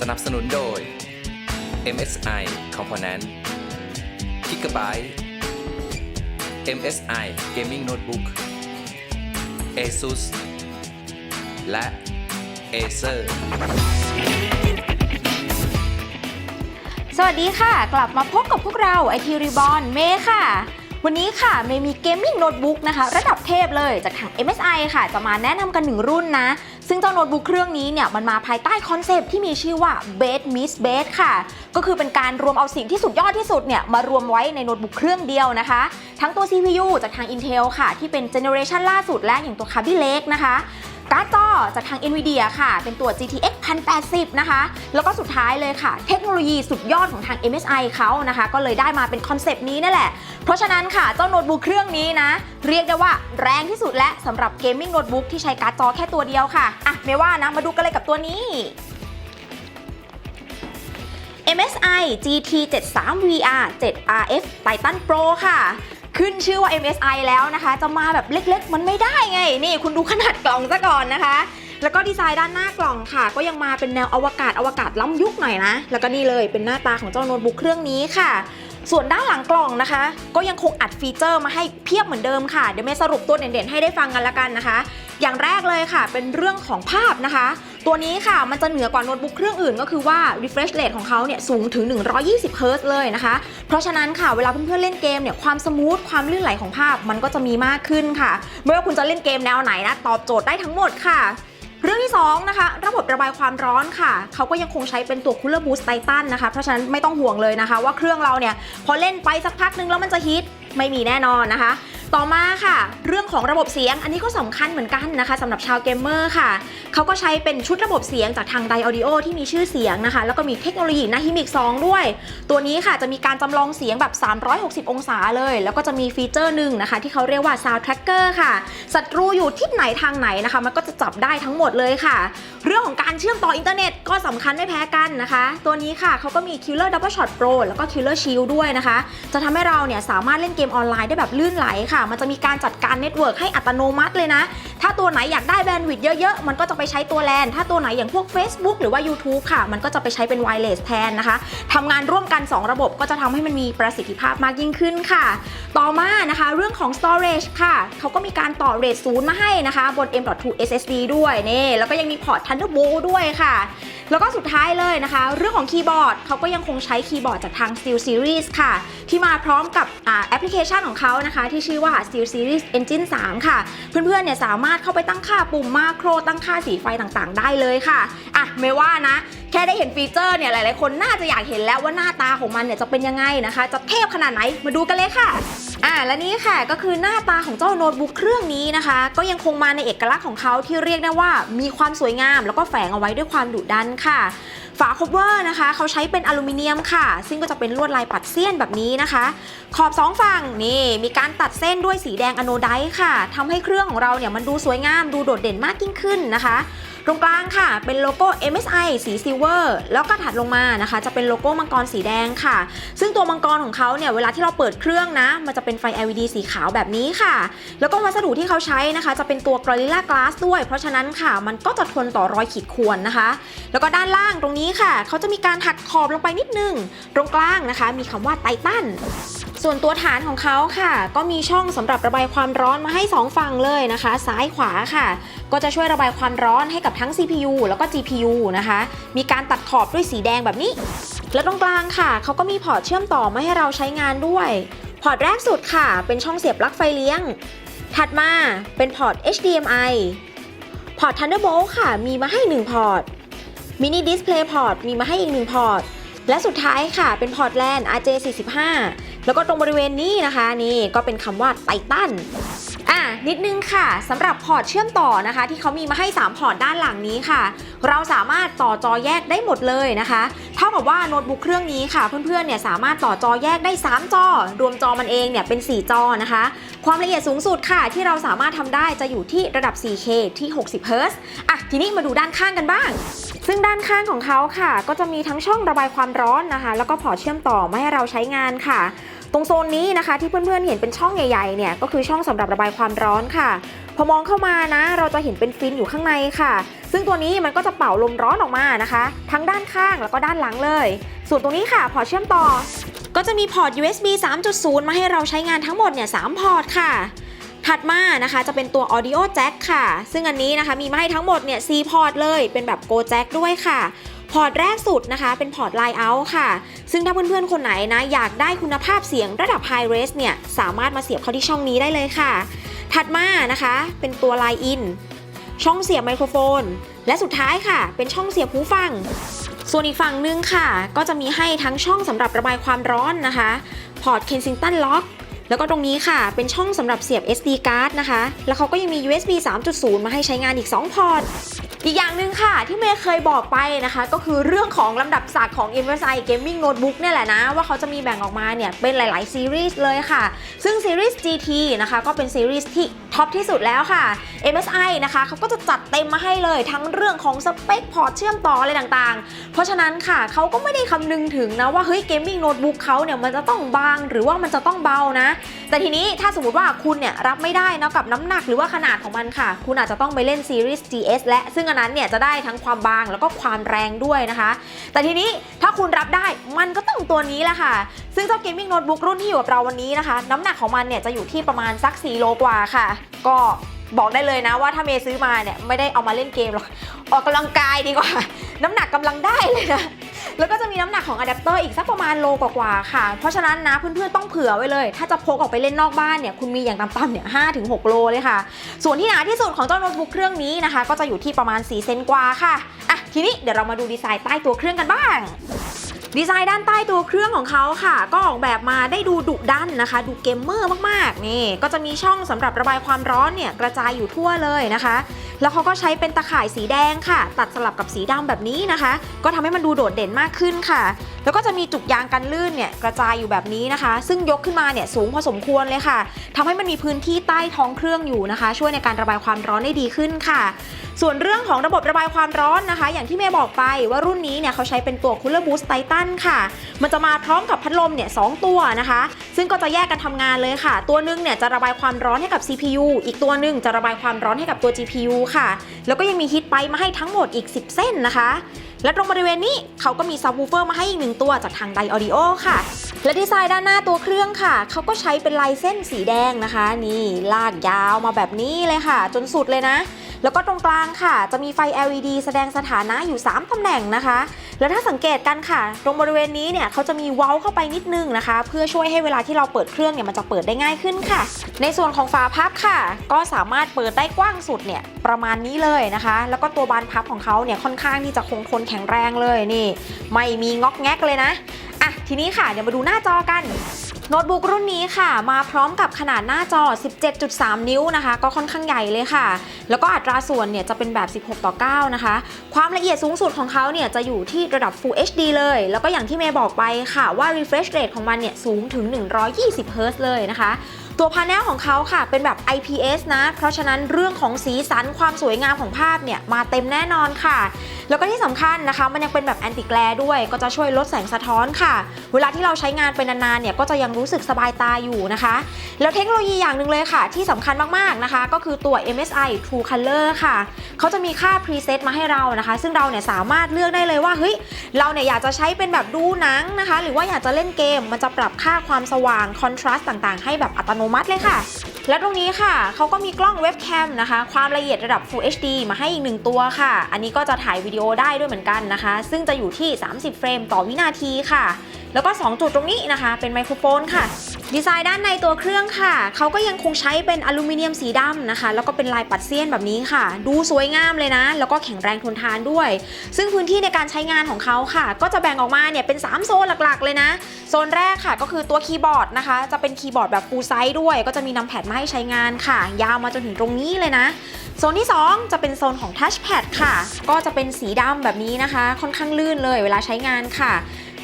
สนับสนุนโดย MSI Component Gigabyte MSI Gaming Notebook ASUS และ Acer สวัสดีค่ะ กลับมาพบกับพวกเรา IT Reborn เมย์ค่ะ วันนี้ค่ะเมย์มีเกมมิ่งโน้ตบุ๊กนะคะ ระดับเทพเลยจากทาง MSI ค่ะ จะมาแนะนำกันหนึ่งรุ่นนะ ซึ่งเจ้าโน้ตบุ๊กเครื่องนี้เนี่ยมันมาภายใต้คอนเซปที่มีชื่อว่า Base Miss Base ค่ะ ก็คือเป็นการรวมเอาสิ่งที่สุดยอดที่สุดเนี่ยมารวมไว้ในโน้ตบุ๊กเครื่องเดียวนะคะ ทั้งตัว CPU จากทาง Intel ค่ะ ที่เป็นเจเนอเรชันล่าสุดและอย่างตัว Kaby Lake นะคะ การ์ดจอจากทาง NVIDIA ค่ะ เป็นตัว GTX 1080 นะคะ แล้วก็สุดท้ายเลยค่ะ เทคโนโลยีสุดยอดของทาง MSI เขานะคะ ก็เลยได้มาเป็นคอนเซปต์นี้นั่นแหละ เพราะฉะนั้นค่ะ เจ้าโน้ตบุ๊กเครื่องนี้นะ เรียกได้ว่าแรงที่สุดและสำหรับเกมมิ่งโน้ตบุ๊กที่ใช้การ์ดจอแค่ตัวเดียวค่ะ อะ ไม่ว่านะ มาดูกันเลยกับตัวนี้ MSI GT 73 VR 7 RF Titan Pro ค่ะ ขึ้นชื่อว่า MSI แล้วนะคะ จะมาแบบเล็กๆ มันไม่ได้ไง นี่คุณดูขนาดกล่องซะก่อนนะคะ แล้วก็ดีไซน์ด้านหน้ากล่องค่ะ ก็ยังมาเป็นแนวอวกาศอวกาศล้ำยุคหน่อยนะ แล้วก็นี่เลยเป็นหน้าตาของเจ้าโน้ตบุ๊กเครื่องนี้ค่ะ ส่วนด้านหลังกล่องนะคะ ก็ยังคงอัดฟีเจอร์มาให้เพียบเหมือนเดิมค่ะ เดี๋ยวเมย์สรุปตัวเด่นๆให้ได้ฟังกันละกันนะคะ อย่างแรกเลยค่ะ เป็นเรื่องของภาพนะคะ ตัวนี้ค่ะมันจะเหนือกว่าโน้ตบุ๊กเครื่องอื่นก็คือว่า refresh rate ของเขาเนี่ยสูงถึง 120 Hz เลยนะคะ เพราะฉะนั้นค่ะเวลาเพื่อนๆเล่นเกมเนี่ยความสมูทความลื่นไหลของภาพมันก็จะมีมากขึ้นค่ะ ไม่ว่าคุณจะเล่นเกมแนวไหนนะตอบโจทย์ได้ทั้งหมดค่ะ เรื่องที่2นะคะระบบระบายความร้อนค่ะ เขาก็ยังคงใช้เป็นตัวคูลเลอร์บูสต์ไททันะคะ เพราะฉะนั้นไม่ต้องห่วงเลยนะคะ ว่าเครื่องเราเนี่ย พอเล่นไปสักพักนึงแล้วมันจะฮีทไม่มีแน่นอนนะคะ ต่อมาค่ะ เรื่องของระบบเสียงอันนี้ก็สำคัญเหมือนกันนะคะสำหรับชาวเกมเมอร์ค่ะ เขาก็ใช้เป็นชุดระบบเสียงจากทางไดออดิโอที่มีชื่อเสียงนะคะ แล้วก็มีเทคโนโลยีนาฮิมิก2ด้วย ตัวนี้ค่ะจะมีการจำลองเสียงแบบ 360 องศาเลย แล้วก็จะมีฟีเจอร์หนึ่งนะคะ ที่เขาเรียกว่า Sound Tracker ค่ะศัตรูอยู่ทิศไหนทางไหนนะคะ มันก็จะจับได้ทั้งหมดเลยค่ะ เรื่องของการเชื่อมต่ออินเทอร์เน็ตก็สำคัญไม่แพ้กันนะคะ ตัวนี้ค่ะเขาก็มี Killer Double Shot Pro แล้วก็ Killer Shield ด้วยนะคะ จะทำให้เราเนี่ยสามารถเล่นเกมออนไลน์ได้แบบลื่นไหลค่ะมันจะมีการจัดการเน็ตเวิร์กให้อัตโนมัติเลยนะ ถ้าตัวไหนอยากได้แบนด์วิดต์เยอะๆ มันก็จะไปใช้ตัวแลน ถ้าตัวไหนอย่างพวก Facebook หรือว่า YouTube ค่ะ มันก็จะไปใช้เป็นไวเลสแทนนะคะทำงานร่วมกัน 2 ระบบก็จะทำให้มันมีประสิทธิภาพมากยิ่งขึ้นค่ะ ต่อมานะคะเรื่องของ storage ค่ะเขาก็มีการต่อเรทศูนย์มาให้นะคะ บน M.2 SSD ด้วยนี่แล้วก็ยังมีพอร์ต Thunderbolt ด้วยค่ะ แล้วก็สุดท้ายเลยนะคะ เรื่องของคีย์บอร์ดเขาก็ยังคงใช้คีย์บอร์ดจากทาง Steel Series ค่ะ ที่มาพร้อมกับอแอปพลิเคชันของเขานะคะ ที่ชื่อว่า Steel Series Engine 3 ค่ะ เพื่อนๆเนี่ยสามารถเข้าไปตั้งค่าปุ่มมาโครตั้งค่าสีไฟต่างๆ ได้เลยค่ะอะไม่ว่านะ แค่ได้เห็นฟีเจอร์เนี่ยหลายๆคนน่าจะอยากเห็นแล้วว่าหน้าตาของมันเนี่ยจะเป็นยังไงนะคะ จะเทพขนาดไหนมาดูกันเลยค่ะ อ่าและนี่ค่ะก็คือหน้าตาของเจ้าโน้ตบุ๊กเครื่องนี้นะคะ ก็ยังคงมาในเอกลักษณ์ของเขาที่เรียกได้ว่ามีความสวยงาม แล้วก็แฝงเอาไว้ด้วยความดุดันค่ะ ฝาคบเวอร์นะคะ เขาใช้เป็นอลูมิเนียมค่ะ ซึ่งก็จะเป็นลวดลายปัดเสี้ยนแบบนี้นะคะ ขอบสองฝั่งนี่มีการตัดเส้นด้วยสีแดงอโนไดค่ะทำให้เครื่องของเราเนี่ยมันดูสวยงามดูโดดเด่นมากยิ่งขึ้นนะคะ ตรงกลางค่ะ เป็นโลโก้ MSI สีซิลเวอร์แล้วก็ถัดลงมานะคะ จะเป็นโลโก้มังกรสีแดงค่ะ ซึ่งตัวมังกรของเขาเนี่ยเวลาที่เราเปิดเครื่องนะ มันจะเป็นไฟ LED สีขาวแบบนี้ค่ะ แล้วก็วัสดุที่เขาใช้นะคะ จะเป็นตัว Gorilla Glass ด้วย เพราะฉะนั้นค่ะ มันก็จะทนต่อรอยขีดข่วนนะคะ แล้วก็ด้านล่างตรงนี้ค่ะ เขาจะมีการหักขอบลงไปนิดนึง ตรงกลางนะคะ มีคำว่าไททัน ส่วนตัวฐานของเขาค่ะ ก็มีช่องสำหรับระบายความร้อนมาให้ 2 ฝั่งเลยนะคะ ซ้ายขวาค่ะ ก็จะช่วยระบายความร้อนให้กับทั้ง CPU แล้วก็ GPU นะคะ มีการตัดขอบด้วยสีแดงแบบนี้ และตรงกลางค่ะ เขาก็มีพอร์ตเชื่อมต่อมาให้เราใช้งานด้วย พอร์ตแรกสุดค่ะ เป็นช่องเสียบปลั๊กไฟเลี้ยง ถัดมาเป็นพอร์ต HDMI พอร์ต Thunderbolt ค่ะ มีมาให้ 1 พอร์ต Mini Display Port มีมาให้อีก 1 พอร์ต และสุดท้ายค่ะ เป็นพอร์ต LAN RJ45 แล้วก็ตรงบริเวณนี้นะคะนี่ก็เป็นคำว่าไททันอะนิดนึงค่ะสำหรับพอร์ตเชื่อมต่อนะคะ ที่เขามีมาให้ 3 พอร์ตด้านหลังนี้ค่ะ เราสามารถต่อจอแยกได้หมดเลยนะคะเท่ากับว่าโน้ตบุ๊กเครื่องนี้ค่ะ เพื่อนๆเนี่ยสามารถต่อจอแยกได้ 3 จอ รวมจอมันเองเนี่ยเป็น 4 จอนะคะ ความละเอียดสูงสุดค่ะ ที่เราสามารถทำได้จะอยู่ที่ระดับ 4K ที่ 60 Hz อะทีนี้มาดูด้านข้างกันบ้าง ซึ่งด้านข้างของเขาค่ะ ก็จะมีทั้งช่องระบายความร้อนนะคะ แล้วก็พอร์ตเชื่อมต่อมาให้เราใช้งานค่ะ ตรงโซนนี้นะคะที่เพื่อนๆเห็นเป็นช่องใหญ่ๆเนี่ยก็คือช่องสำหรับระบายความร้อนค่ะ พอมองเข้ามานะ เราจะเห็นเป็นฟินอยู่ข้างในค่ะ ซึ่งตัวนี้มันก็จะเป่าลมร้อนออกมานะคะ ทั้งด้านข้างแล้วก็ด้านหลังเลย ส่วนตรงนี้ค่ะพอเชื่อมต่อ ก็จะมีพอร์ต USB 3.0 มาให้เราใช้งานทั้งหมดเนี่ย3พอร์ตค่ะถัดมานะคะจะเป็นตัว Audio Jack ค่ะ ซึ่งอันนี้นะคะมีมาให้ทั้งหมดเนี่ย4พอร์ตเลย เป็นแบบ Go Jack ด้วยค่ะ พอร์ตแรกสุดนะคะ เป็นพอร์ต Line Out ค่ะ ซึ่งถ้าเพื่อนๆ คนไหนนะ อยากได้คุณภาพเสียงระดับ High Res เนี่ย สามารถมาเสียบเข้าที่ช่องนี้ได้เลยค่ะ ถัดมานะคะ เป็นตัว Line In ช่องเสียบไมโครโฟน และสุดท้ายค่ะ เป็นช่องเสียบหูฟัง ส่วนอีกฝั่งนึงค่ะ ก็จะมีให้ทั้งช่องสำหรับระบายความร้อนนะคะ พอร์ต Kensington Lock แล้วก็ตรงนี้ค่ะ เป็นช่องสำหรับเสียบ SD card นะคะ แล้วเขาก็ยังมี USB 3.0 มาให้ใช้งานอีก 2 พอร์ต อีกอย่างหนึ่งค่ะที่เมย์เคยบอกไปนะคะ ก็คือเรื่องของลำดับศักดิ์ของ MSI Gaming Notebook เนี่ยแหละนะ ว่าเขาจะมีแบ่งออกมาเนี่ยเป็นหลาย ๆ ซีรีส์เลยค่ะ ซึ่งซีรีส์ GT นะคะก็เป็นซีรีส์ที่ท็อปที่สุดแล้วค่ะ MSI นะคะเขาก็จะจัดเต็มมาให้เลยทั้งเรื่องของสเปคพอร์ตเชื่อมต่ออะไรต่างๆ เพราะฉะนั้นค่ะเขาก็ไม่ได้คำนึงถึงนะว่าเฮ้ย Gaming Notebook เขาเนี่ยมันจะต้องบางหรือว่ามันจะต้องเบานะ แต่ทีนี้ถ้าสมมติว่าคุณเนี่ยรับไม่ได้นะกับน้ำหนักหรือว่าขนาดของมันค่ะ คุณอาจจะต้องไปเล่นซีรีส์ GS และซึ่งนนั้นเนี่ยจะได้ทั้งความบางแล้วก็ความแรงด้วยนะคะ แต่ทีนี้ถ้าคุณรับได้มันก็ต้องตัวนี้แหละค่ะ ซึ่งเจ้า Gaming Notebook รุ่นที่อยู่กับเราวันนี้นะคะ น้ำหนักของมันเนี่ยจะอยู่ที่ประมาณสัก4โลกว่าค่ะ ก็ บอกได้เลยนะว่าถ้าเมย์ซื้อมาเนี่ยไม่ได้เอามาเล่นเกมหรอก ออกกำลังกายดีกว่า น้ำหนักกำลังได้เลยนะ แล้วก็จะมีน้ำหนักของอะแดปเตอร์อีกสักประมาณโลกว่าๆค่ะ เพราะฉะนั้นนะเพื่อนๆต้องเผื่อไว้เลย ถ้าจะพกออกไปเล่นนอกบ้านเนี่ยคุณมีอย่างต่ำๆเนี่ยห้าถึงหกโลเลยค่ะ ส่วนที่หนาที่สุดของเจ้าโน้ตบุ๊กเครื่องนี้นะคะ ก็จะอยู่ที่ประมาณ4เซนกว่าค่ะอะทีนี้เดี๋ยวเรามาดูดีไซน์ใต้ตัวเครื่องกันบ้าง ดีไซน์ด้านใต้ตัวเครื่องของเขาค่ะ ก็ออกแบบมาได้ดูดุดันนะคะ ดูเกมเมอร์มากๆนี่ก็จะมีช่องสำหรับระบายความร้อนเนี่ยกระจายอยู่ทั่วเลยนะคะ แล้วเขาก็ใช้เป็นตะข่ายสีแดงค่ะ ตัดสลับกับสีดำแบบนี้นะคะ ก็ทำให้มันดูโดดเด่นมากขึ้นค่ะ แล้วก็จะมีจุกยางกันลื่นเนี่ยกระจายอยู่แบบนี้นะคะ ซึ่งยกขึ้นมาเนี่ยสูงพอสมควรเลยค่ะทำให้มันมีพื้นที่ใต้ท้องเครื่องอยู่นะคะ ช่วยในการระบายความร้อนได้ดีขึ้นค่ะ ส่วนเรื่องของระบบระบายความร้อนนะคะ อย่างที่เมย์บอกไปว่ารุ่นนี้เนี่ยเขาใช้เป็นตัว Cooler Boost Titan ค่ะ มันจะมาพร้อมกับพัดลมเนี่ยสองตัวนะคะ ซึ่งก็จะแยกกันทำงานเลยค่ะ ตัวหนึงเนี่ยจะระบายความร้อนให้กับ CPU อีกตัวหนึ่งจะระบายความร้อนให้กับตัว GPU ค่ะ แล้วก็ยังมีฮีทไปมาให้ทั้งหมดอีก 10 เส้นนะคะ และตรงบริเวณนี้เขาก็มีซับวูเฟอร์มาให้อีกหนึ่งตัวจากทางไดออดิโอค่ะ และดีไซน์ด้านหน้าตัวเครื่องค่ะเขาก็ใช้เป็นลายเส้นสีแดงนะคะ นี่ลากยาวมาแบบนี้เลยค่ะ จนสุดเลยนะ แล้วก็ตรงกลางค่ะ จะมีไฟ LED แสดงสถานะอยู่ 3ตำแหน่งนะคะ แล้วถ้าสังเกตกันค่ะ ตรงบริเวณนี้เนี่ยเขาจะมีเว้าเข้าไปนิดนึงนะคะ เพื่อช่วยให้เวลาที่เราเปิดเครื่องเนี่ยมันจะเปิดได้ง่ายขึ้นค่ะ ในส่วนของฝาพับค่ะ ก็สามารถเปิดได้กว้างสุดเนี่ยประมาณนี้เลยนะคะ แล้วก็ตัวบานพับของเขาเนี่ยค่อนข้างที่จะคงทนแข็งแรงเลยนี่ ไม่มีงอกแงกเลยนะอะทีนี้ค่ะเดี๋ยวมาดูหน้าจอกันโน้ตบุ๊กรุ่นนี้ค่ะ มาพร้อมกับขนาดหน้าจอ 17.3 นิ้วนะคะ ก็ค่อนข้างใหญ่เลยค่ะ แล้วก็อัตราส่วนเนี่ยจะเป็นแบบ 16 ต่อ 9 นะคะ ความละเอียดสูงสุดของเขาเนี่ยจะอยู่ที่ระดับ Full HD เลย แล้วก็อย่างที่เมย์บอกไปค่ะว่า refresh rate ของมันเนี่ยสูงถึง 120 Hz เลยนะคะ ตัวพาเนลของเขาค่ะเป็นแบบ IPS นะ เพราะฉะนั้นเรื่องของสีสันความสวยงามของภาพเนี่ยมาเต็มแน่นอนค่ะ แล้วก็ที่สำคัญนะคะ มันยังเป็นแบบแอนติแกลด้วย ก็จะช่วยลดแสงสะท้อนค่ะ เวลาที่เราใช้งานไปนานๆเนี่ยก็จะยังรู้สึกสบายตาอยู่นะคะ แล้วเทคโนโลยีอย่างหนึ่งเลยค่ะ ที่สำคัญมากๆนะคะ ก็คือตัว MSI True Color ค่ะเขาจะมีค่า preset มาให้เรานะคะ ซึ่งเราเนี่ยสามารถเลือกได้เลยว่าเฮ้ยเราเนี่ยอยากจะใช้เป็นแบบดูหนังนะคะ หรือว่าอยากจะเล่นเกม มันจะปรับค่าความสว่าง contrast ต่างๆ ให้แบบอัตโนมัติเลยค่ะ และตรงนี้ค่ะ เขาก็มีกล้องเว็บแคมนะคะ ความละเอียดระดับ Full HD มาให้อีกหนึ่งตัวค่ะ อันนี้ก็จะถ่ายวิดีโอได้ด้วยเหมือนกันนะคะ ซึ่งจะอยู่ที่ 30 เฟรมต่อวินาทีค่ะ แล้วก็ 2 จุดตรงนี้นะคะ เป็นไมโครโฟนค่ะ ดีไซน์ด้านในตัวเครื่องค่ะ เขาก็ยังคงใช้เป็นอลูมิเนียมสีดำนะคะ แล้วก็เป็นลายปัดเสี้ยนแบบนี้ค่ะ ดูสวยงามเลยนะ แล้วก็แข็งแรงทนทานด้วย ซึ่งพื้นที่ในการใช้งานของเขาค่ะ ก็จะแบ่งออกมาเนี่ยเป็น 3 โซนหลักๆ เลยนะ โซนแรกค่ะก็คือตัวคีย์บอร์ดนะคะ จะเป็นคีย์บอร์ดแบบฟูลไซส์ด้วย ก็จะมีนำแพดมาให้ใช้งานค่ะ ยาวมาจนถึงตรงนี้เลยนะ โซนที่ 2 จะเป็นโซนของทัชแพดค่ะ ก็จะเป็นสีดำแบบนี้นะคะ ค่อนข้างลื่นเลยเวลาใช้งานค่ะ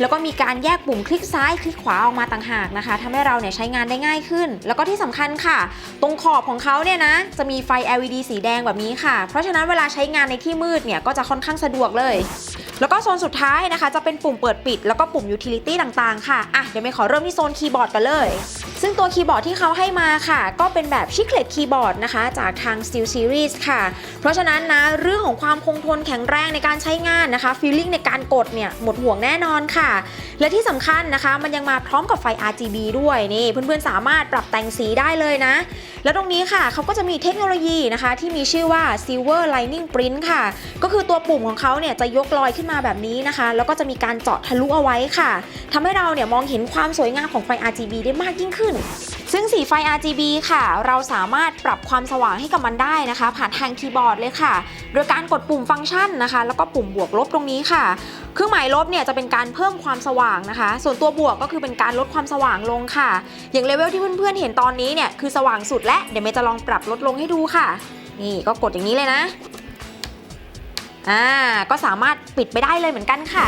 แล้วก็มีการแยกปุ่มคลิกซ้ายคลิกขวาออกมาต่างหากนะคะทำให้เราเนี่ยใช้งานได้ง่ายขึ้น แล้วก็ที่สำคัญค่ะ ตรงขอบของเขาเนี่ยนะจะมีไฟ LED สีแดงแบบนี้ค่ะ เพราะฉะนั้นเวลาใช้งานในที่มืดเนี่ยก็จะค่อนข้างสะดวกเลย แล้วก็โซนสุดท้ายนะคะ จะเป็นปุ่มเปิดปิด แล้วก็ปุ่ม utility ต่างๆ ค่ะ อะ เดี๋ยวเมย์ขอเริ่มที่โซนคีย์บอร์ดกันเลย ซึ่งตัวคีย์บอร์ดที่เขาให้มาค่ะ ก็เป็นแบบชิคเลตคีย์บอร์ดนะคะ จากทาง Steel Series ค่ะ เพราะฉะนั้นนะ เรื่องของความคงทนแข็งแรงในการใช้งานนะคะฟีลลิ่งในการกดเนี่ยหมดห่วงแน่นอนค่ะ และที่สำคัญนะคะ มันยังมาพร้อมกับไฟ RGB ด้วยนี่เพื่อนๆสามารถปรับแต่งสีได้เลยนะ แล้วตรงนี้ค่ะเขาก็จะมีเทคโนโลยีนะคะที่มีชื่อว่า Silver Lining Print ค่ะ ก็คือตัวปุ่มของเขาเนี่ยจะยกลอยขึ้นมาแบบนี้นะคะ แล้วก็จะมีการเจาะทะลุเอาไว้ค่ะทำให้เราเนี่ยมองเห็นความสวยงามของไฟ RGB ได้มากยิ่งขึ้น ซึ่งสีไฟ RGB ค่ะ เราสามารถปรับความสว่างให้กับมันได้นะคะ ผ่านทางคีย์บอร์ดเลยค่ะ โดยการกดปุ่มฟังก์ชันนะคะ แล้วก็ปุ่มบวกลบตรงนี้ค่ะ เครื่องหมายลบเนี่ยจะเป็นการเพิ่มความสว่างนะคะ ส่วนตัวบวกก็คือเป็นการลดความสว่างลงค่ะ อย่างเลเวลที่เพื่อนๆเห็นตอนนี้เนี่ยคือสว่างสุดและเดี๋ยวเมย์จะลองปรับลดลงให้ดูค่ะ นี่ก็กดอย่างนี้เลยนะอ่าก็สามารถปิดไปได้เลยเหมือนกันค่ะ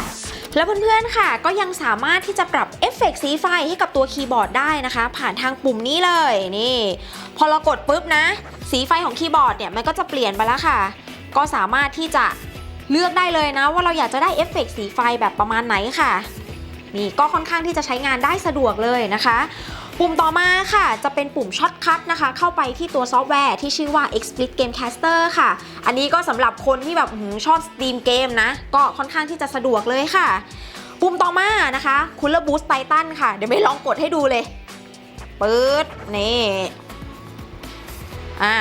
แล้วเพื่อนๆค่ะ ก็ยังสามารถที่จะปรับเอฟเฟกต์สีไฟให้กับตัวคีย์บอร์ดได้นะคะ ผ่านทางปุ่มนี้เลยนี่ พอเรากดปุ๊บนะ สีไฟของคีย์บอร์ดเนี่ยมันก็จะเปลี่ยนไปแล้วค่ะ ก็สามารถที่จะเลือกได้เลยนะ ว่าเราอยากจะได้เอฟเฟกต์สีไฟแบบประมาณไหนค่ะนี่ก็ค่อนข้างที่จะใช้งานได้สะดวกเลยนะคะ ปุ่มต่อมาค่ะ จะเป็นปุ่มช็อตคัทนะคะ เข้าไปที่ตัวซอฟต์แวร์ที่ชื่อว่า XSplit Gamecaster ค่ะ อันนี้ก็สำหรับคนที่แบบชอบสตรีมเกมนะ ก็ค่อนข้างที่จะสะดวกเลยค่ะ ปุ่มต่อมานะคะ Cooler Boost Titan ค่ะ เดี๋ยวไม่ลองกดให้ดูเลยปื๊ดนี่อ่า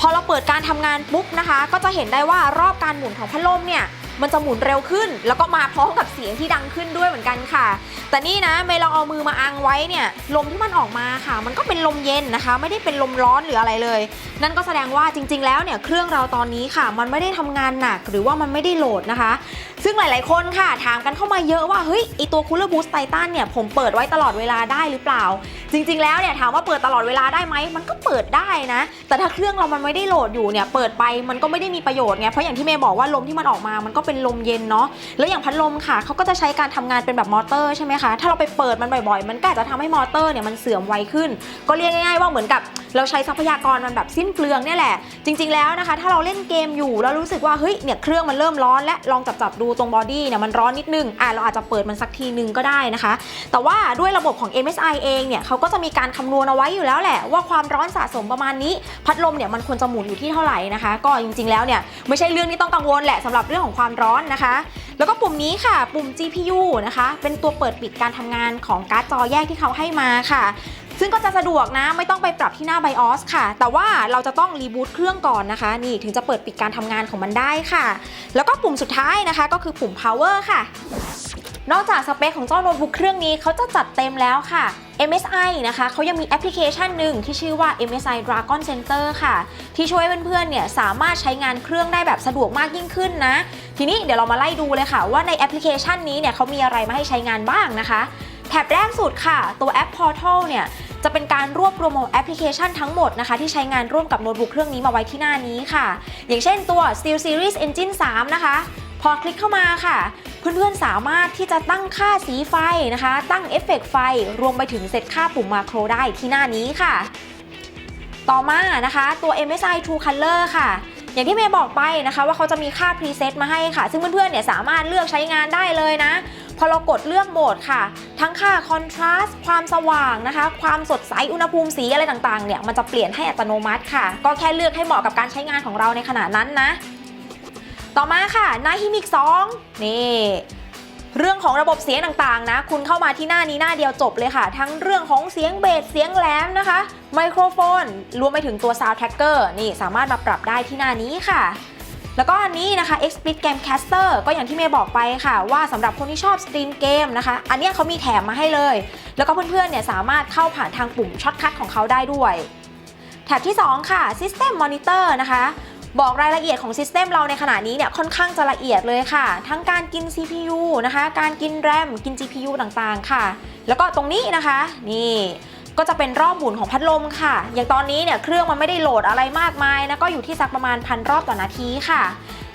พอเราเปิดการทำงานปุ๊บนะคะ ก็จะเห็นได้ว่ารอบการหมุนของพัดลมเนี่ย มันจะหมุนเร็วขึ้น แล้วก็มาพร้อมกับเสียงที่ดังขึ้นด้วยเหมือนกันค่ะ แต่นี่นะเมย์ลองเอามือมาอังไว้เนี่ยลมที่มันออกมาค่ะ มันก็เป็นลมเย็นนะคะ ไม่ได้เป็นลมร้อนหรืออะไรเลย นั่นก็แสดงว่าจริง ๆ แล้วเนี่ยเครื่องเราตอนนี้ค่ะ มันไม่ได้ทำงานหนักหรือว่ามันไม่ได้โหลดนะคะ ซึ่งหลาย ๆ คนค่ะถามกันเข้ามาเยอะว่าเฮ้ยไอตัว Cooler Boost Titan เนี่ยผมเปิดไว้ตลอดเวลาได้หรือเปล่า จริง ๆ แล้วเนี่ยถามว่าเปิดตลอดเวลาได้ไหมมันก็เปิดได้นะ แต่ถ้าเครื่องเรามันไม่ได้โหลดอยู่เนี่ยเปิดไปมันก็ไม่ได้มีประโยชน์ไงเพราะอย่างที่เมย์บอกว่าลมที่มันออกมามันก็เป็นลมเย็นเนาะแล้วอย่างพัดลมค่ะเขาก็จะใช้การทำงานเป็นแบบมอเตอร์ใช่ไหมคะถ้าเราไปเปิดมันบ่อยๆ มันก็อาจจะทำให้มอเตอร์เนี่ยมันเสื่อมไวขึ้น ก็เรียกง่ายๆว่าเหมือนกับเราใช้ทรัพยากรมันแบบสิ้นเปลืองเนี่ยแหละ จริง ๆแล้วนะคะ ถ้าเราเล่นเกมอยู่แล้วรู้สึกว่าเฮ้ยเนี่ยเครื่องมันเริ่มร้อนและลองจับจับๆดูตรงบอดี้เนี่ยมันร้อนนิดนึงอะเราอาจจะเปิดมันสักทีนึงก็ได้นะคะ แต่ว่าด้วยระบบของ MSI เองเนี่ยเขาก็จะมีการคำนวณเอาไว้อยู่แล้วแหละ ว่าความร้อนสะสมประมาณนี้ พัดลมเนี่ยมันควรจะหมุนอยู่ที่เท่าไหร่นะคะ ก็จริง ๆแล้วเนี่ยไม่ใช่เรื่องที่ต้องกังวลแหละสำหรับเรื่องของความร้อนนะคะ แล้วก็ปุ่มนี้ค่ะ ปุ่ม GPU นะคะ เป็นตัวเปิดปิดการทำงานของการ์ดจอแยกที่เขาให้มาค่ะซึ่งก็จะสะดวกนะไม่ต้องไปปรับที่หน้า BIOS ค่ะ แต่ว่าเราจะต้องรีบูตเครื่องก่อนนะคะ นี่ถึงจะเปิดปิดการทำงานของมันได้ค่ะ แล้วก็ปุ่มสุดท้ายนะคะ ก็คือปุ่ม power ค่ะ นอกจากสเปคของเจ้าโน้ตบุ๊กเครื่องนี้เขาจะจัดเต็มแล้วค่ะ MSI นะคะเขายังมีแอปพลิเคชันหนึ่งที่ชื่อว่า MSI Dragon Center ค่ะ ที่ช่วยเพื่อนๆเนี่ยสามารถใช้งานเครื่องได้แบบสะดวกมากยิ่งขึ้นนะ ทีนี้เดี๋ยวเรามาไล่ดูเลยค่ะ ว่าในแอปพลิเคชันนี้เนี่ยเขามีอะไรมาให้ใช้งานบ้างนะคะ แถบแรกสุดค่ะ ตัวแอป Portal เนี่ยจะเป็นการรวบรวมแอปพลิเคชันทั้งหมดนะคะที่ใช้งานร่วมกับโน้ตบุ๊กเครื่องนี้มาไว้ที่หน้านี้ค่ะ อย่างเช่นตัว Steel Series Engine 3 นะคะ พอคลิกเข้ามาค่ะ เพื่อนๆสามารถที่จะตั้งค่าสีไฟนะคะ ตั้งเอฟเฟกต์ไฟ รวมไปถึงเซตค่าปุ่มมาโครได้ที่หน้านี้ค่ะ ต่อมานะคะตัว MSI True Color ค่ะอย่างที่เมย์บอกไปนะคะว่าเขาจะมีค่าพรีเซตมาให้ค่ะ ซึ่งเพื่อนๆเนี่ยสามารถเลือกใช้งานได้เลยนะ พอเรากดเลือกโหมดค่ะ ทั้งค่าคอนทราสต์ความสว่างนะคะ ความสดใสอุณหภูมิสีอะไรต่างๆเนี่ยมันจะเปลี่ยนให้อัตโนมัติค่ะ ก็แค่เลือกให้เหมาะกับการใช้งานของเราในขณะนั้นนะ ต่อมาค่ะหน้าฮิมิก2นี่เรื่องของระบบเสียงต่างๆนะ คุณเข้ามาที่หน้านี้หน้าเดียวจบเลยค่ะ ทั้งเรื่องของเสียงเบสเสียงแหลมนะคะ ไมโครโฟน รวมไปถึงตัว Sound Tracker นี่สามารถมาปรับได้ที่หน้านี้ค่ะ แล้วก็อันนี้นะคะ Xsplit Gamecaster ก็อย่างที่เมย์บอกไปค่ะ ว่าสำหรับคนที่ชอบสตรีมเกมนะคะ อันนี้เขามีแถมมาให้เลย แล้วก็เพื่อนๆเนี่ยสามารถเข้าผ่านทางปุ่มช็อตคัทของเขาได้ด้วย แถบที่ 2 ค่ะ System Monitor นะคะ บอกรายละเอียดของซิสเต็มเราในขณะนี้เนี่ยค่อนข้างจะละเอียดเลยค่ะ ทั้งการกิน CPU นะคะ การกิน RAM กิน GPU ต่างๆ ค่ะ แล้วก็ตรงนี้นะคะ นี่ก็จะเป็นรอบหมุนของพัดลมค่ะ อย่างตอนนี้เนี่ยเครื่องมันไม่ได้โหลดอะไรมากมายนะ ก็อยู่ที่สักประมาณพันรอบต่อนาทีค่ะ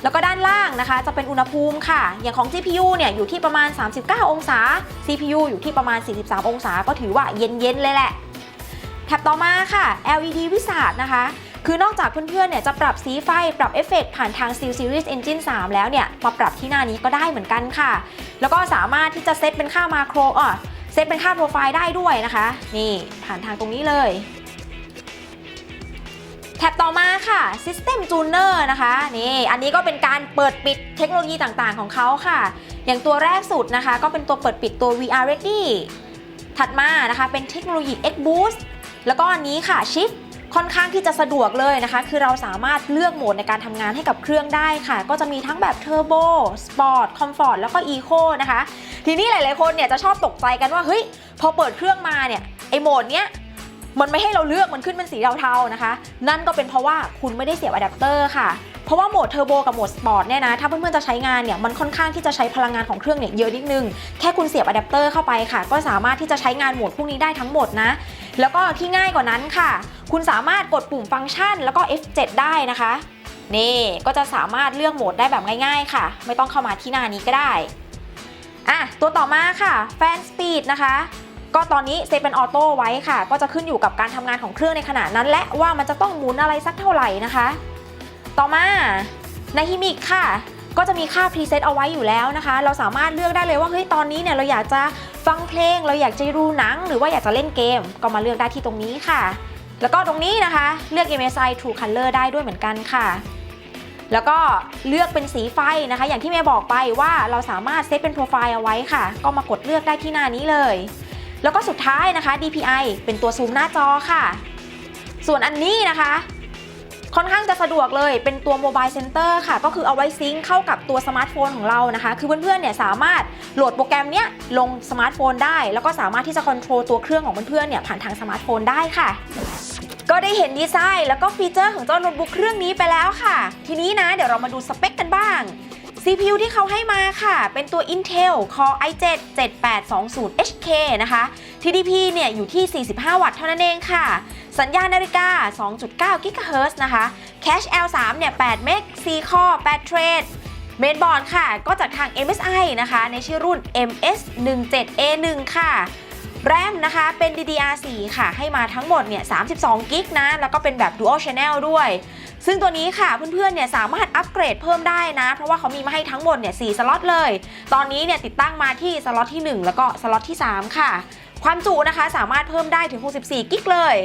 แล้วก็ด้านล่างนะคะจะเป็นอุณหภูมิค่ะ อย่างของ GPU เนี่ยอยู่ที่ประมาณ 39 องศา CPU อยู่ที่ประมาณ 43 องศา ก็ถือว่าเย็นๆเลยแหละแถบต่อมาค่ะ LED วิสาดนะคะ คือนอกจากเพื่อนๆเนี่ยจะปรับสีไฟ ปรับเอฟเฟกต์ผ่านทาง Steel Series Engine 3 แล้วเนี่ยมาปรับที่หน้านี้ก็ได้เหมือนกันค่ะ แล้วก็สามารถที่จะเซตเป็นค่ามาโครอะเซตเป็นค่าโปรไฟล์ได้ด้วยนะคะ นี่ผ่านทางตรงนี้เลยแท็บต่อมาค่ะ System Tuner นะคะนี่อันนี้ก็เป็นการเปิดปิดเทคโนโลยีต่างๆของเขาค่ะ อย่างตัวแรกสุดนะคะ ก็เป็นตัวเปิดปิดตัว VR Ready ถัดมานะคะเป็นเทคโนโลยี X Boost แล้วก็อันนี้ค่ะ Shift ค่อนข้างที่จะสะดวกเลยนะคะ คือเราสามารถเลือกโหมดในการทำงานให้กับเครื่องได้ค่ะ ก็จะมีทั้งแบบ Turbo Sport Comfort แล้วก็ Eco นะคะ ทีนี้หลาย ๆ คนเนี่ยจะชอบตกใจกันว่า เฮ้ย พอเปิดเครื่องมาเนี่ย ไอโหมดเนี้ยมันไม่ให้เราเลือกมันขึ้นเป็นสีเทาๆนะคะ นั่นก็เป็นเพราะว่าคุณไม่ได้เสียบอะแดปเตอร์ค่ะ เพราะว่าโหมดเทอร์โบกับโหมดสปอร์ตเนี่ยนะ ถ้าเพื่อนๆจะใช้งานเนี่ยมันค่อนข้างที่จะใช้พลังงานของเครื่องเนี่ยเยอะนิดนึง แค่คุณเสียบอะแดปเตอร์เข้าไปค่ะ ก็สามารถที่จะใช้งานโหมดพวกนี้ได้ทั้งหมดนะ แล้วก็ที่ง่ายกว่านั้นค่ะ คุณสามารถกดปุ่มฟังก์ชันแล้วก็ F7 ได้นะคะ นี่ก็จะสามารถเลือกโหมดได้แบบง่าย ๆ ค่ะ ไม่ต้องเข้ามาที่หน้านี้ก็ได้อะตัวต่อมาค่ะ Fan Speed นะคะก็ตอนนี้เซตเป็นออโต้ไว้ค่ะ ก็จะขึ้นอยู่กับการทำงานของเครื่องในขณะนั้น และว่ามันจะต้องหมุนอะไรสักเท่าไหร่นะคะ ต่อมาในฮิมิกค่ะ ก็จะมีค่าพรีเซตเอาไว้อยู่แล้วนะคะ เราสามารถเลือกได้เลยว่าเฮ้ยตอนนี้เนี่ยเราอยากจะฟังเพลง เราอยากจะดูหนัง หรือว่าอยากจะเล่นเกม ก็มาเลือกได้ที่ตรงนี้ค่ะ แล้วก็ตรงนี้นะคะ เลือก MSI True Color ได้ด้วยเหมือนกันค่ะแล้วก็เลือกเป็นสีไฟนะคะ อย่างที่เมย์บอกไปว่าเราสามารถเซตเป็นโปรไฟล์เอาไว้ค่ะ ก็มากดเลือกได้ที่หน้านี้เลย แล้วก็สุดท้ายนะคะ DPI เป็นตัวซูมหน้าจอค่ะ ส่วนอันนี้นะคะ ค่อนข้างจะสะดวกเลยเป็นตัวโมบายเซ็นเตอร์ค่ะ ก็คือเอาไว้ซิงค์เข้ากับตัวสมาร์ทโฟนของเรานะคะ คือเพื่อนๆเนี่ยสามารถโหลดโปรแกรมเนี้ยลงสมาร์ทโฟนได้ แล้วก็สามารถที่จะคอนโทรลตัวเครื่องของเพื่อนๆเนี่ยผ่านทางสมาร์ทโฟนได้ค่ะก็ได้เห็นดีไซน์แล้วก็ฟีเจอร์ของเจ้าโน้ตบุ๊กเครื่องนี้ไปแล้วค่ะ ทีนี้นะเดี๋ยวเรามาดูสเปคกันบ้าง CPU ที่เขาให้มาค่ะ เป็นตัว Intel Core i7 7820HK นะคะ TDP เนี่ยอยู่ที่ 45 วัตต์เท่านั้นเองค่ะ สัญญาณนาฬิกา 2.9 GHz นะคะ Cache L3 เนี่ย8เมก4 core 8 thread เมนบอร์ดค่ะ ก็จากทาง MSI นะคะ ในชื่อรุ่น MS17A1 ค่ะ แรมนะคะเป็น DDR4 ค่ะ ให้มาทั้งหมดเนี่ย 32 กิกนะ แล้วก็เป็นแบบ Dual Channel ด้วย ซึ่งตัวนี้ค่ะเพื่อนๆ เนี่ยสามารถอัปเกรดเพิ่มได้นะ เพราะว่าเขามีมาให้ทั้งหมดเนี่ย 4 สล็อตเลย ตอนนี้เนี่ยติดตั้งมาที่สล็อตที่ 1 แล้วก็สล็อตที่ 3 ค่ะ ความจุนะคะสามารถเพิ่มได้ถึง 64 กิกเลย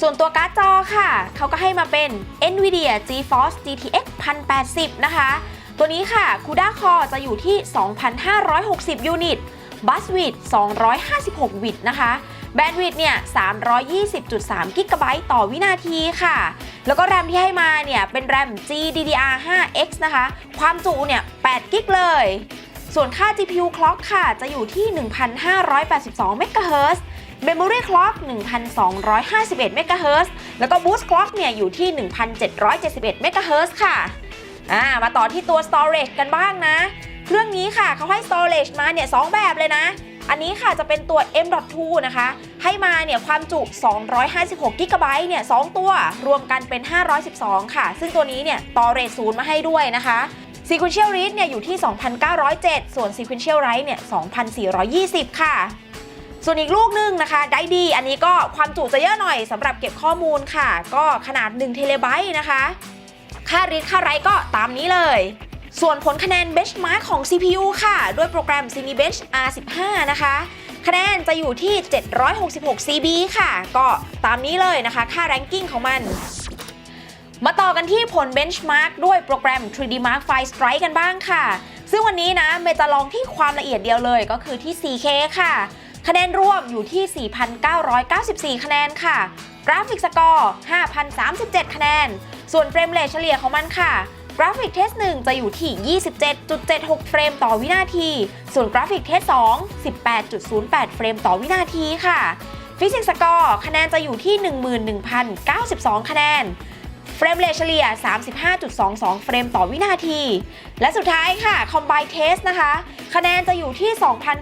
ส่วนตัวการ์ดจอค่ะ เขาก็ให้มาเป็น NVIDIA GeForce GTX 1080 นะคะ ตัวนี้ค่ะ CUDA Core จะอยู่ที่ 2,560 ยูนิต บัสวิด256 วิตนะคะแบนด์วิดเนี่ย 320.3 กิกะไบต์ต่อวินาทีค่ะ แล้วก็แรมที่ให้มาเนี่ย เป็นแรม GDDR5X นะคะ ความจุเนี่ย 8 กิกเลย ส่วนค่า GPU clock ค่ะ จะอยู่ที่ 1,582เมกะเฮิรตซ์ Memory clock 1,251เมกะเฮิรตซ์แล้วก็ Boost clock เนี่ยอยู่ที่ 1,771เมกะเฮิรตซ์ค่ะ อ่า มาต่อที่ตัว storage กันบ้างนะ เครื่องนี้ค่ะเขาให้ storage มาเนี่ยสองแบบเลยนะ อันนี้ค่ะจะเป็นตัว M.2 นะคะ ให้มาเนี่ยความจุ 256 g b เนี่ย2ตัว รวมกันเป็น 512 ค่ะ ซึ่งตัวนี้เนี่ยต่อเรทศูนย์มาให้ด้วยนะคะ Sequential Read เนี่ยอยู่ที่ 2,907 ส่วน Sequential Write เนี่ย 2,420 ค่ะส่วนอีกลูกหนึงนะคะ ได้ดี อันนี้ก็ความจุจะเยอะหน่อยสำหรับเก็บข้อมูลค่ะ ก็ขนาด1เทเลไบต์นะคะ ค่ารีดค่าไรก็ตามนี้เลย ส่วนผลคะแนน benchmark ของ CPU ค่ะ ด้วยโปรแกรม Cinebench R15 นะคะ คะแนนจะอยู่ที่ 766 CB ค่ะ ก็ตามนี้เลยนะคะ ค่า ranking ของมัน มาต่อกันที่ผล benchmark ด้วยโปรแกรม 3D Mark File Strike กันบ้างค่ะ ซึ่งวันนี้นะเมจะลองที่ความละเอียดเดียวเลยก็คือที่ 4K ค่ะ คะแนนรวมอยู่ที่ 4,994 คะแนนค่ะ กราฟิกสกอร์ 5,037 คะแนน ส่วนเฟรมเรทเฉลี่ยของมันค่ะ กราฟิกเทส1จะอยู่ที่ 27.76 เฟรมต่อวินาที ส่วนกราฟิกเทส2 18.08 เฟรมต่อวินาทีค่ะฟิสิกสกอร์คะแนนจะอยู่ที่ 11,092 คะแนน เฟรมเรทเฉลี่ย 35.22 เฟรมต่อวินาที และสุดท้ายค่ะ Combine Test นะคะ คะแนนจะอยู่ที่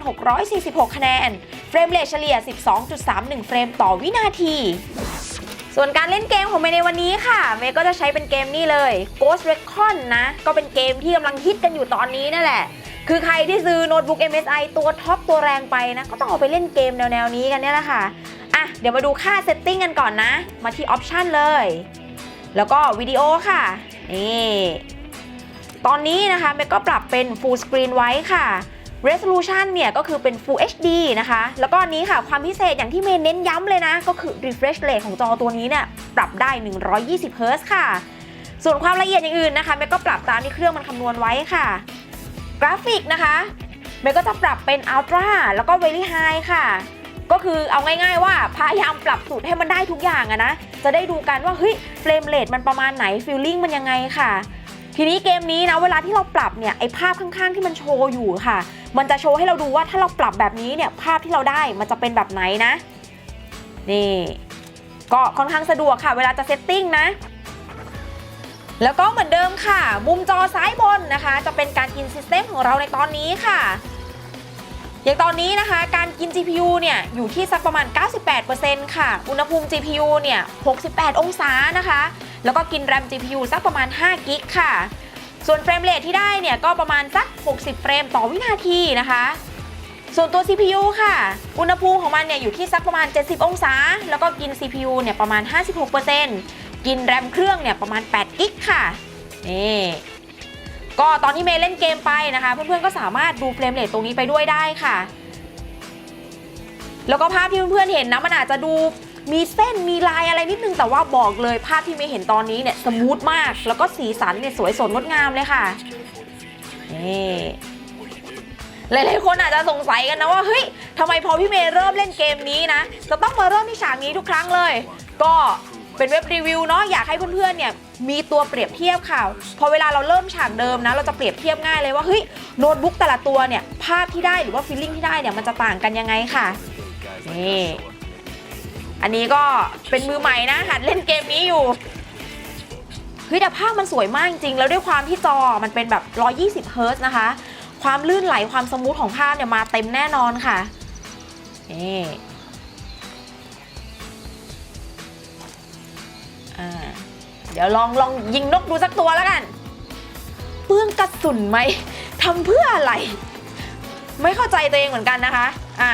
2,646 คะแนน เฟรมเรทเฉลี่ย 12.31 เฟรมต่อวินาที ส่วนการเล่นเกมของเมย์ในวันนี้ค่ะ เมย์ก็จะใช้เป็นเกมนี่เลย Ghost Recon นะ ก็เป็นเกมที่กำลังฮิตกันอยู่ตอนนี้นั่นแหละ คือใครที่ซื้อโน้ตบุ๊ก MSI ตัวท็อปตัวแรงไปนะ ก็ต้องเอาไปเล่นเกมแนวๆนี้กันเนี่ยแหละค่ะ อะ เดี๋ยวมาดูค่าเซตติ้งกันก่อนนะ มาที่ออปชันเลย แล้วก็วิดีโอค่ะ นี่ ตอนนี้นะคะเมย์ก็ปรับเป็น full screen ไว้ค่ะ resolution เนี่ยก็คือเป็น full HD นะคะ แล้วก็อันนี้ค่ะความพิเศษอย่างที่เมย์เน้นย้ำเลยนะ ก็คือ refresh rate ของจอตัวนี้เนี่ยปรับได้ 120 Hz ค่ะ ส่วนความละเอียดอย่างอื่นนะคะเมย์ก็ปรับตามที่เครื่องมันคำนวณไว้ค่ะ กราฟิกนะคะเมย์ก็จะปรับเป็น ultra แล้วก็ very high ค่ะ ก็คือเอาง่ายๆว่าพยายามปรับสูตรให้มันได้ทุกอย่างอะนะ จะได้ดูกันว่าเฮ้ยเฟรมเรทมันประมาณไหนฟิลลิ่งมันยังไงค่ะ ทีนี้เกมนี้นะเวลาที่เราปรับเนี่ยไอภาพข้างๆที่มันโชว์อยู่ค่ะ มันจะโชว์ให้เราดูว่าถ้าเราปรับแบบนี้เนี่ยภาพที่เราได้มันจะเป็นแบบไหนนะนี่ก็ค่อนข้างสะดวกค่ะ เวลาจะเซตติ้งนะแล้วก็เหมือนเดิมค่ะ มุมจอซ้ายบนนะคะ จะเป็นการอินซิสเต็มของเราในตอนนี้ค่ะ อย่างตอนนี้นะคะการกิน GPU เนี่ยอยู่ที่สักประมาณ 98%ค่ะ อุณหภูมิ GPU เนี่ย 68 องศานะคะ แล้วก็กิน RAM GPU สักประมาณ 5 กิกค่ะ ส่วนเฟรมเรทที่ได้เนี่ยก็ประมาณสัก 60 เฟรมต่อวินาทีนะคะ ส่วนตัว CPU ค่ะ อุณหภูมิของมันเนี่ยอยู่ที่สักประมาณ 70 องศา แล้วก็กิน CPU เนี่ยประมาณ 56%กิน RAM เครื่องเนี่ยประมาณ 8 กิกค่ะนี่ ก็ตอนที่เมย์เล่นเกมไปนะคะ เพื่อนๆก็สามารถดูเฟรมเรทตรงนี้ไปด้วยได้ค่ะ แล้วก็ภาพที่เพื่อนๆเห็นนะมันอาจจะดูมีเส้นมีลายอะไรนิดนึงแต่ว่าบอกเลยภาพที่เมย์เห็นตอนนี้เนี่ยสมูทมาก แล้วก็สีสันเนี่ยสวยสดงดงามเลยค่ะนี่หลายๆคนอาจจะสงสัยกันนะว่าเฮ้ยทำไมพอพี่เมย์เริ่มเล่นเกมนี้นะ จะต้องมาเริ่มที่ฉากนี้ทุกครั้งเลย ก็เป็นเว็บรีวิวเนาะอยากให้เพื่อนๆเนี่ย มีตัวเปรียบเทียบค่ะ พอเวลาเราเริ่มฉากเดิมนะ เราจะเปรียบเทียบง่ายเลยว่าเฮ้ยโน้ตบุ๊กแต่ละตัวเนี่ยภาพที่ได้หรือว่าฟีลลิ่งที่ได้เนี่ยมันจะต่างกันยังไงค่ะนี่อันนี้ก็เป็นมือใหม่นะหัดเล่นเกมนี้อยู่เฮ้ยแต่ภาพมันสวยมากจริงแล้วด้วยความที่จอมันเป็นแบบ 120 เฮิร์ตซ์นะคะ ความลื่นไหลความสมูทของภาพเนี่ยมาเต็มแน่นอนค่ะนี่ ดี๋ยวลองลองยิงนกดูสักตัวแล้วกัน เปลืองกระสุนไหมทำเพื่ออะไร ไม่เข้าใจตัวเองเหมือนกันนะคะ อ่า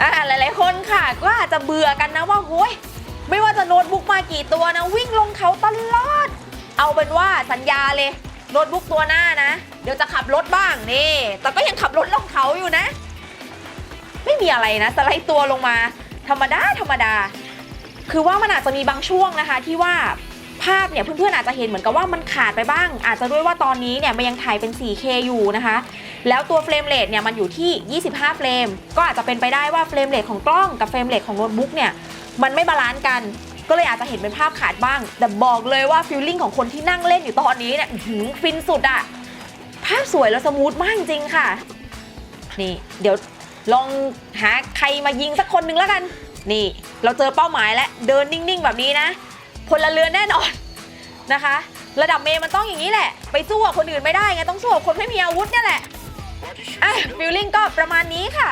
อ่าหลายๆคนค่ะ ก็อาจจะเบื่อกันนะว่าโอ้ยไม่ว่าจะโน้ตบุ๊กมากี่ตัวนะ วิ่งลงเขาตลอด เอาเป็นว่าสัญญาเลยโน้ตบุ๊กตัวหน้านะ เดี๋ยวจะขับรถบ้างนี่ แต่ก็ยังขับรถลงเขาอยู่นะ ไม่มีอะไรนะ สไลด์ตัวลงมา ธรรมดาธรรมดา คือว่ามันอาจจะมีบางช่วงนะคะ ที่ว่า ภาพเนี่ยเพื่อนๆอาจจะเห็นเหมือนกับว่ามันขาดไปบ้าง อาจจะด้วยว่าตอนนี้เนี่ยมันยังถ่ายเป็น 4K อยู่นะคะ แล้วตัวเฟรมเรทเนี่ยมันอยู่ที่ 25 เฟรม ก็อาจจะเป็นไปได้ว่าเฟรมเรทของกล้องกับเฟรมเรทของโน้ตบุ๊กเนี่ยมันไม่บาลานซ์กัน ก็เลยอาจจะเห็นเป็นภาพขาดบ้าง แต่บอกเลยว่าฟิลลิ่งของคนที่นั่งเล่นอยู่ตอนนี้เนี่ยหือฟินสุดอะภาพสวยแล้วสมูทมากจริงๆค่ะ นี่ เดี๋ยวลองหาใครมายิงสักคนหนึ่งแล้วกัน นี่ เราเจอเป้าหมายแล้วเดินนิ่งๆแบบนี้นะ พลเรือนแน่นอนนะคะ ระดับเมย์มันต้องอย่างนี้แหละ ไปสู้กับคนอื่นไม่ได้ไงต้องสู้กับคนไม่มีอาวุธเนี่ยแหละอะฟิลลิ่งก็ประมาณนี้ค่ะ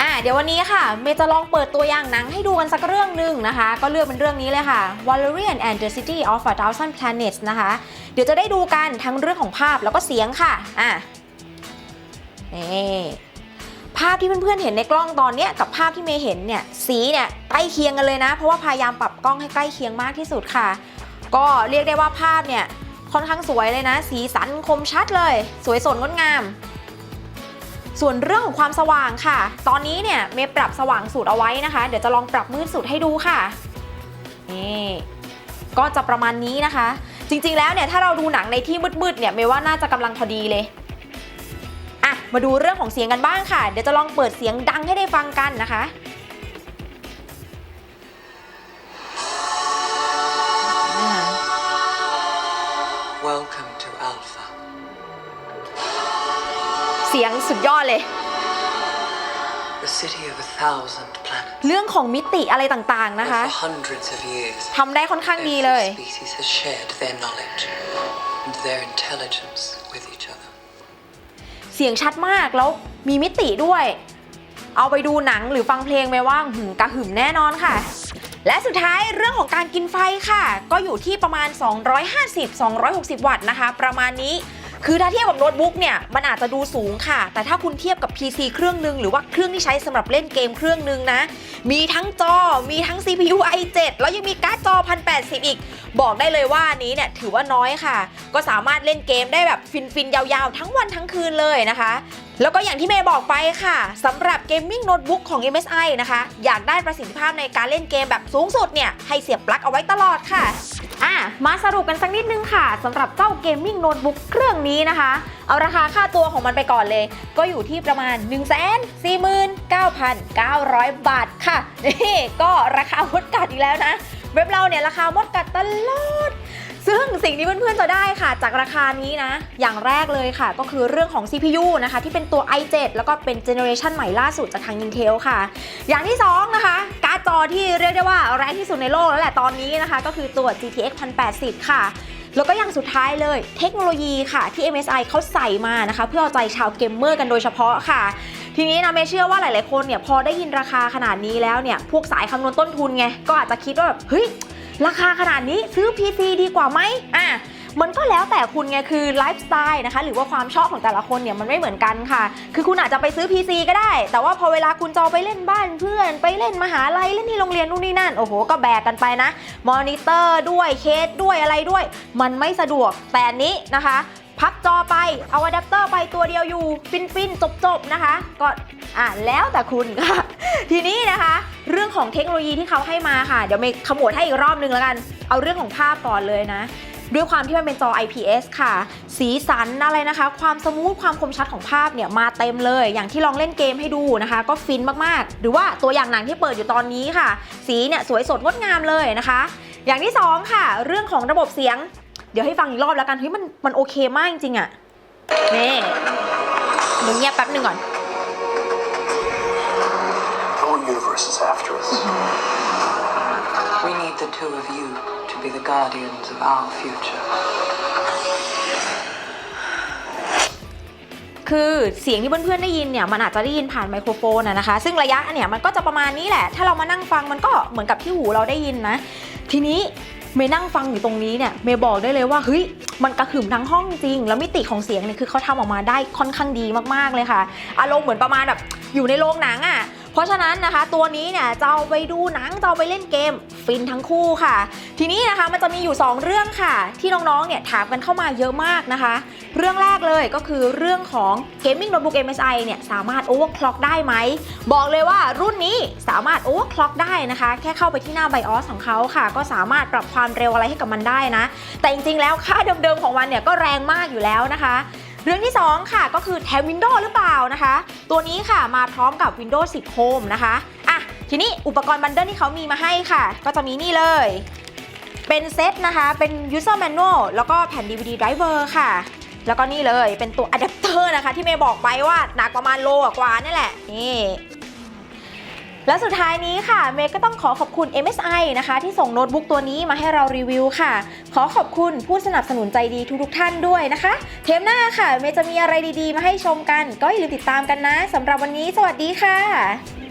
อะเดี๋ยววันนี้ค่ะ เมย์จะลองเปิดตัวอย่างหนังให้ดูกันสักเรื่องหนึ่งนะคะ ก็เลือกเป็นเรื่องนี้เลยค่ะ Valerian and the City of a Thousand Planets นะคะ เดี๋ยวจะได้ดูกันทั้งเรื่องของภาพแล้วก็เสียงค่ะอะนี่ ภาพที่เพื่อนๆเห็นในกล้องตอนนี้กับภาพที่เมย์เห็นเนี่ยสีเนี่ยใกล้เคียงกันเลยนะ เพราะว่าพยายามปรับกล้องให้ใกล้เคียงมากที่สุดค่ะ ก็เรียกได้ว่าภาพเนี่ยค่อนข้างสวยเลยนะ สีสันคมชัดเลย สวยสดงดงาม ส่วนเรื่องของความสว่างค่ะ ตอนนี้เนี่ยเมย์ปรับสว่างสุดเอาไว้นะคะ เดี๋ยวจะลองปรับมืดสุดให้ดูค่ะนี่ก็จะประมาณนี้นะคะ จริงๆแล้วเนี่ยถ้าเราดูหนังในที่มืดๆเนี่ยเมย์ว่าน่าจะกำลังพอดีเลย มาดูเรื่องของเสียงกันบ้างค่ะ เดี๋ยวจะลองเปิดเสียงดังให้ได้ฟังกันนะคะ Welcome to Alpha. เสียงสุดยอดเลย the city of a thousand planets. เรื่องของมิติอะไรต่างๆนะคะ For hundreds of years, ทำได้ค่อนข้างดีเลย every species has shared their knowledge and their intelligence with each other. เสียงชัดมากแล้วมีมิติด้วย เอาไปดูหนังหรือฟังเพลงไหมว่างหืมกระหึ่มแน่นอนค่ะ และสุดท้ายเรื่องของการกินไฟค่ะ ก็อยู่ที่ประมาณ 250-260 วัตต์นะคะ ประมาณนี้ คือถ้าเทียบกับโน้ตบุ๊กเนี่ยมันอาจจะดูสูงค่ะ แต่ถ้าคุณเทียบกับ PC เครื่องหนึ่งหรือว่าเครื่องที่ใช้สำหรับเล่นเกมเครื่องหนึ่งนะ มีทั้งจอมีทั้ง CPU i7 แล้วยังมีการ์ดจอ 1080 อีก บอกได้เลยว่านนี้เนี่ยถือว่าน้อยค่ะ ก็สามารถเล่นเกมได้แบบฟินๆยาวๆ ทั้งวันทั้งคืนเลยนะคะแล้วก็อย่างที่เมย์บอกไปค่ะสำหรับเกมมิ่งโน้ตบุ๊กของ MSI นะคะ อยากได้ประสิทธิภาพในการเล่นเกมแบบสูงสุดเนี่ย ให้เสียบปลั๊กเอาไว้ตลอดค่ะ อะมาสรุปกันสักนิดนึงค่ะสำหรับเจ้าเกมมิ่งโน้ตบุ๊กเครื่องนี้นะคะ เอาราคาค่าตัวของมันไปก่อนเลย ก็อยู่ที่ประมาณ 1 4 9 9 0 0 บาทค่ะนี่ก็ราคามดกัดอีกแล้วนะ เว็บเราเนี่ยราคามดกัดตลอด ซึ่งสิ่งที่เพื่อนๆจะได้ค่ะ จากราคานี้นะ อย่างแรกเลยค่ะ ก็คือเรื่องของ CPU นะคะ ที่เป็นตัว i7 แล้วก็เป็นเจเนอเรชันใหม่ล่าสุดจากทาง Intel ค่ะ อย่างที่ 2 นะคะ การ์ดจอที่เรียกได้ว่าแรงที่สุดในโลกแล้วแหละตอนนี้นะคะ ก็คือตัว GTX 1080 ค่ะแล้วก็อย่างสุดท้ายเลยเทคโนโลยีค่ะที่ MSI เขาใส่มานะคะ เพื่อเอาใจชาวเกมเมอร์กันโดยเฉพาะค่ะ ทีนี้นะเมเชื่อว่าหลาย ๆ คนเนี่ยพอได้ยินราคาขนาดนี้แล้วเนี่ย พวกสายคำนวณต้นทุนไง ก็อาจจะคิดว่าแบบเฮ้ย ราคาขนาดนี้ซื้อ PC ดีกว่าไหมอะมันก็แล้วแต่คุณไงคือไลฟ์สไตล์นะคะหรือว่าความชอบของแต่ละคนเนี่ยมันไม่เหมือนกันค่ะ คือคุณอาจจะไปซื้อ PC ก็ได้ แต่ว่าพอเวลาคุณจะเอไปเล่นบ้านเพื่อน ไปเล่นมหาลัยเล่นที่โรงเรียนนู่นนี่นั่นโอ้โหก็แบกกันไปนะมอนิเตอร์ด้วยเคสด้วยอะไรด้วย มันไม่สะดวกแต่นี้นะคะ พับจอไป เอาอะแดปเตอร์ไปตัวเดียวอยู่ ฟินฟินจบจบๆนะคะ ก็อ่าแล้วแต่คุณค่ะ ทีนี้นะคะ เรื่องของเทคโนโลยีที่เขาให้มาค่ะ เดี๋ยวเมย์ขมวดให้อีกรอบนึงแล้วกัน เอาเรื่องของภาพก่อนเลยนะ ด้วยความที่มันเป็นจอ IPS ค่ะ สีสันอะไรนะคะ ความสมูทความคมชัดของภาพเนี่ยมาเต็มเลย อย่างที่ลองเล่นเกมให้ดูนะคะ ก็ฟินมากๆ หรือว่าตัวอย่างหนังที่เปิดอยู่ตอนนี้ค่ะ สีเนี่ยสวยสดงดงามเลยนะคะ อย่างที่สองค่ะ เรื่องของระบบเสียง เดี๋ยวให้ฟังอีกรอบแล้วกันเฮ้ยมันมันโอเคมากจริงๆอะนี่เดี๋ยวเงียบแป๊บหนึ่งก่อน The whole universe is after us. We need the two of you to be the guardians of our future. คือเสียงที่เพื่อนๆได้ยินเนี่ยมันอาจจะได้ยินผ่านไมโครโฟนอะนะคะ ซึ่งระยะเนี่ยมันก็จะประมาณนี้แหละ ถ้าเรามานั่งฟังมันก็เหมือนกับที่หูเราได้ยินนะ ทีนี้ เมย์นั่งฟังอยู่ตรงนี้เนี่ยเมย์บอกได้เลยว่าเฮ้ยมันกระหึ่มทั้งห้องจริง แล้วมิติของเสียงเนี่ยคือเขาทำออกมาได้ค่อนข้างดีมากๆเลยค่ะ อารมณ์เหมือนประมาณแบบอยู่ในโรงหนังอะเพราะฉะนั้นนะคะ ตัวนี้เนี่ยจะเอาไปดูหนังจะเอาไปเล่นเกมฟินทั้งคู่ค่ะ ทีนี้นะคะมันจะมีอยู่ 2 เรื่องค่ะ ที่น้องๆเนี่ยถามกันเข้ามาเยอะมากนะคะ เรื่องแรกเลยก็คือเรื่องของ Gaming Notebook MSI เนี่ยสามารถ overclock ได้ไหม บอกเลยว่ารุ่นนี้สามารถ overclock ได้นะคะ แค่เข้าไปที่หน้า BIOS ของเขาค่ะ ก็สามารถปรับความเร็วอะไรให้กับมันได้นะ แต่จริงๆ แล้วค่าเดิมๆ ของมันเนี่ยก็แรงมากอยู่แล้วนะคะเรื่องที่ 2 ค่ะก็คือแถม Windows หรือเปล่านะคะ ตัวนี้ค่ะมาพร้อมกับ Windows 10 Home นะคะอะทีนี้อุปกรณ์บันเดิลที่เขามีมาให้ค่ะ ก็จะมีนี่เลย เป็นเซตนะคะ เป็น user manual แล้วก็แผ่น DVD driver ค่ะ แล้วก็นี่เลยเป็นตัวอะแดปเตอร์นะคะ ที่เมย์บอกไปว่าหนักประมาณโลกว่านี่แหละนี่และสุดท้ายนี้ค่ะ เมย์ก็ต้องขอขอบคุณ MSI นะคะ ที่ส่งโน้ตบุ๊กตัวนี้มาให้เรารีวิวค่ะ ขอขอบคุณผู้สนับสนุนใจดีทุกๆท่านด้วยนะคะ เทปหน้าค่ะ เมย์จะมีอะไรดีๆ มาให้ชมกัน ก็อย่าลืมติดตามกันนะสำหรับวันนี้ สวัสดีค่ะ